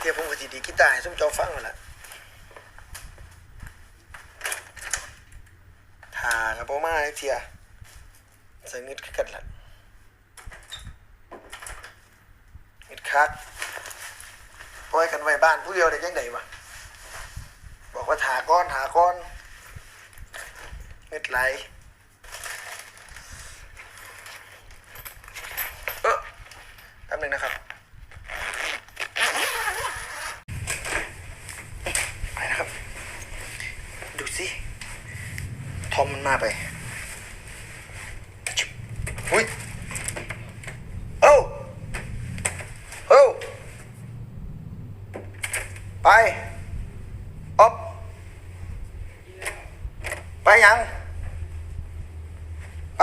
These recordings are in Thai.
เทียผมก็สิดีกีตาร์ให้ซุ่มจ้าฟังนั่นล่ะทากับบ่มาเทียใส่เงิดคือกันละเงิดคักปล่อยกันไว้บ้านผู้เดียวได้จังไดวะบอกว่าถาก้อนถาก้อนเงิดไหลเออแป๊บหนึงนะครับ ไปนะครับ ดูสิ ทอมมันมาไปชุบอุ้ยเอ้าเอ้าไปอ๊อบไปยัง ไป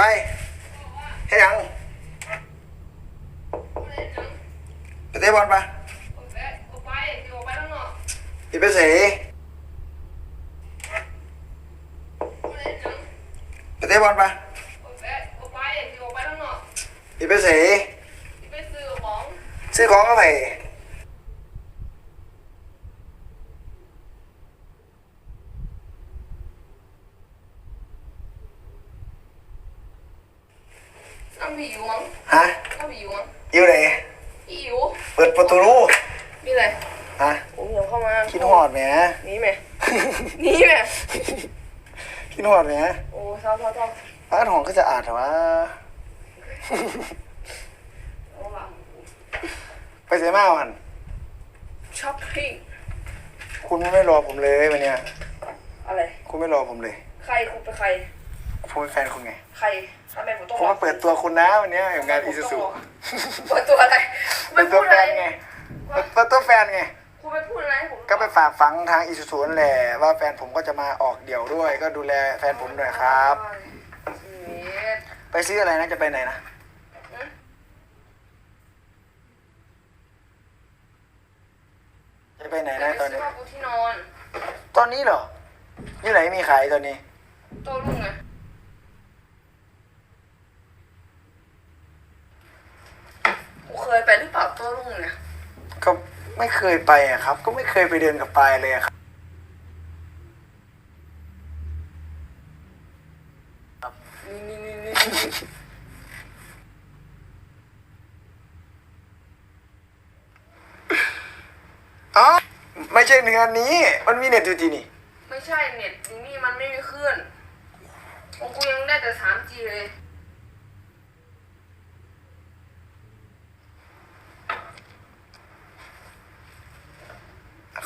ให้ยังไปเตะบอลปะพี่ไปเสไปเตะบอลปะพี่ไปเสซื้อของก็ไปน้ำผีอยู่มั้งฮะน้ำผีอยู่มั้งอยู่ไหนผีอยู่เปิดประตูรูมีอะไรฮะโอ้ยเดี๋ยวเข้ามาคิดหอดแหมหนี่ไหมนี่ไหมคิดหอดแหมโอ้เศร้าเศร้าเศร้าบ้านของก็จะอาดเหรอวะเอาไปเสียมาวันช้อปปิ้งคุณไม่รอผมเลยวันเนี้ยอะไร คุณไม่รอผมเลย ใครคุณเป็นใคร ผมเป็นแฟนคุณไง ใครทำไมผมต้องผมมาเปิดตัวคุณนะวันเนี้ยอย่างงานอีซูซูเปิดตัวอะไรเปิดตัวแฟนไงเปิดตัวแฟนไง คุณไปพูดอะไรให้ผมก็ไปฝากฝังทางอีซูซูนั่นแหละว่าแฟนผมก็จะมาออกเดี่ยวด้วย ก็ดูแลแฟนผมหน่อยครับนี่ไปซื้ออะไรนะจะไปไหนนะจะไปไหนนะตอนซื้นี้อผ้าปูที่นอนตอนนี้เหรอที่ไหนมีขายตอนนี้ โตัวลุงไงกูเคยไปหรือเปล่าโตัวลุงเนี่ย ก็ ไม่เคยไปอะครับ ก็ไม่เคยไปเดินกับปายเลยอะครับนี่นี่นี่นี่นี่อ๋อไม่ใช่เนื้อนี้ มันมีเน็ตอยู่ที่นี่ ไม่ใช่เน็ตอยู่นี่มันไม่มีคลื่นของกูยังได้แต่ 3G เลย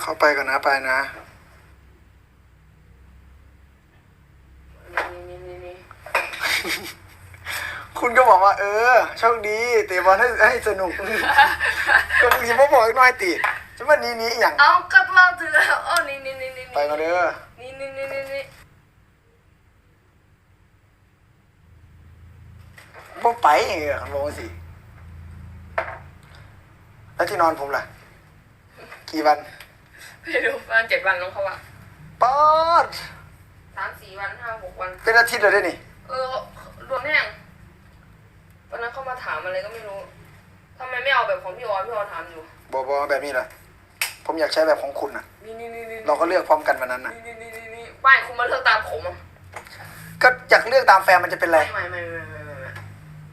เข้าไปก่อนนะปนะ คุณก็บอกว่า เออโชคดีเตะบอลให้ให้สนุกก็มึงจะมาบอกอีกหน่อยติจะมานี้นี้อย่างเอากลับเราถือแล้วอ๋อนี่นี่นี่นี่ไปมาเด้อนี่นี่นี่นี่นี่พวกไปเออคำบอกว่าสิ แล้วที่นอนผมล่ะ กี่วัน ไปดูประมาณเจ็ดวันน้องเขาว่าป๊อดสามสี่วันห้าหกวัน เป็นอาทิตย์เลยได้นี่ เออรวมแห้งวันนั้นเขามาถามอะไรก็ไม่รู้ทำไมไม่เอาแบบของพี่ออพี่ออถามอยู่บอกบอกแบบนี้ล่ะผมอยากใช้แบบของคุณน่ะนี่นี่นี่นี่เราก็เลือกพร้อมกันวันนั้นน่ะนี่นี่นี่นี่ไม่คุณมาเลือกตามผมอะก็อยากเลือกตามแฟนมันจะเป็นไร ไม่ไม่ไม่ไม่ไม่ไม่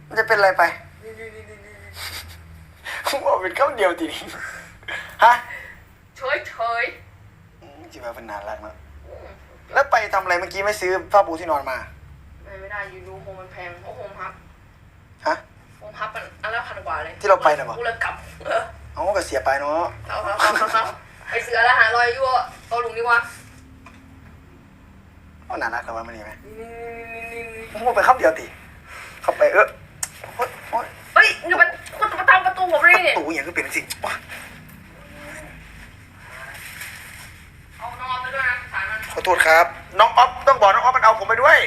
มันจะเป็นอะไรไปนี่นี่นี่นี่นี่ผมบอกเป็นข้าวเดียวทีนี้ ฮะ เฉยเฉยอืมจีบาเป็นนานรักเนอะแล้วไปทำอะไรเมื่อกี้ไม่ซื้อผ้าปูที่นอนมา ไม่ไม่ได้ยูดูโฮมมันแพงเพราะโฮมฮับฮะโฮมฮับมันอันละพันกว่าเลยที่เราไปน่ะเหรอกูเลยกลับเออเอาก็เสียไปเนาะเอาเอาเอาเอาเอาไปเสือแล้วหาลอยยั่วเอาลุงดีกว่าเอาน่ารักแต่ว่ามันนี่ไหมนี่นี่นี่นี่ผมบอกไปข้าวเดียวติเข้าไปเออโอ๊ยโอ๊ยเฮ้ยอย่ามาคุณจะมาตามประตูผมเลยเนี่ยตูอย่างก็เป็นสิว้าเอาน้องเอาไปด้วยนะสารมัน ขอโทษครับ น้องอ๊อฟต้องบอกน้องอ๊อฟมันเอาผมไปด้วย